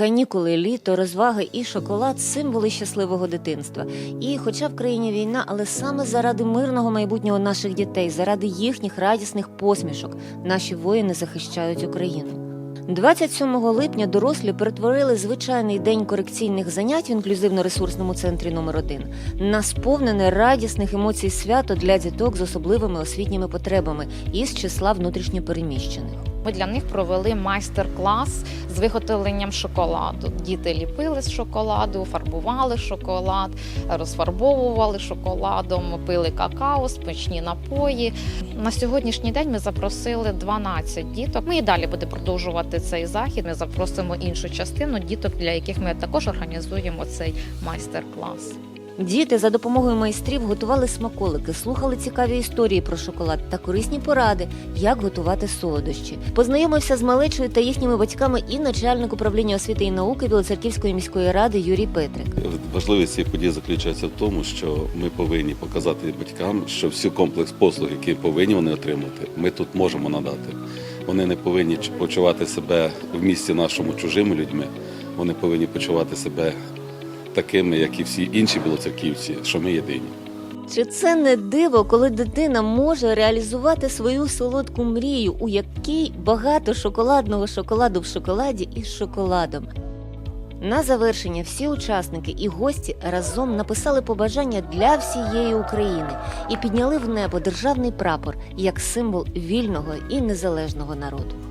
Канікули, літо, розваги і шоколад символи щасливого дитинства. І, хоча в країні війна, але саме заради мирного майбутнього наших дітей, заради їхніх радісних посмішок, наші воїни захищають Україну. 27 липня дорослі перетворили звичайний день корекційних занять в інклюзивно-ресурсному центрі номер 1 на сповнене радісних емоцій свято для діток з особливими освітніми потребами із числа внутрішньопереміщених. Ми для них провели майстер-клас з виготовленням шоколаду. Діти ліпили з шоколаду, фарбували шоколад, розфарбовували шоколадом, пили какао, смачні напої. На сьогоднішній день ми запросили 12 діток. Ми і далі будемо продовжувати цей захід. Ми запросимо іншу частину діток, для яких ми також організуємо цей майстер-клас. Діти за допомогою майстрів готували смаколики, слухали цікаві історії про шоколад та корисні поради, як готувати солодощі. Познайомився з малечою та їхніми батьками і начальник управління освіти і науки Білоцерківської міської ради Юрій Петрик. Важливість цієї події заключається в тому, що ми повинні показати батькам, що всю комплекс послуг, які повинні вони отримати, ми тут можемо надати. Вони не повинні почувати себе в місті нашому чужими людьми. Вони повинні почувати себе такими, як і всі інші білоцерківці, що ми єдині. Чи це не диво, коли дитина може реалізувати свою солодку мрію, у якій багато шоколадного шоколаду в шоколаді із шоколадом? На завершення всі учасники і гості разом написали побажання для всієї України і підняли в небо державний прапор як символ вільного і незалежного народу.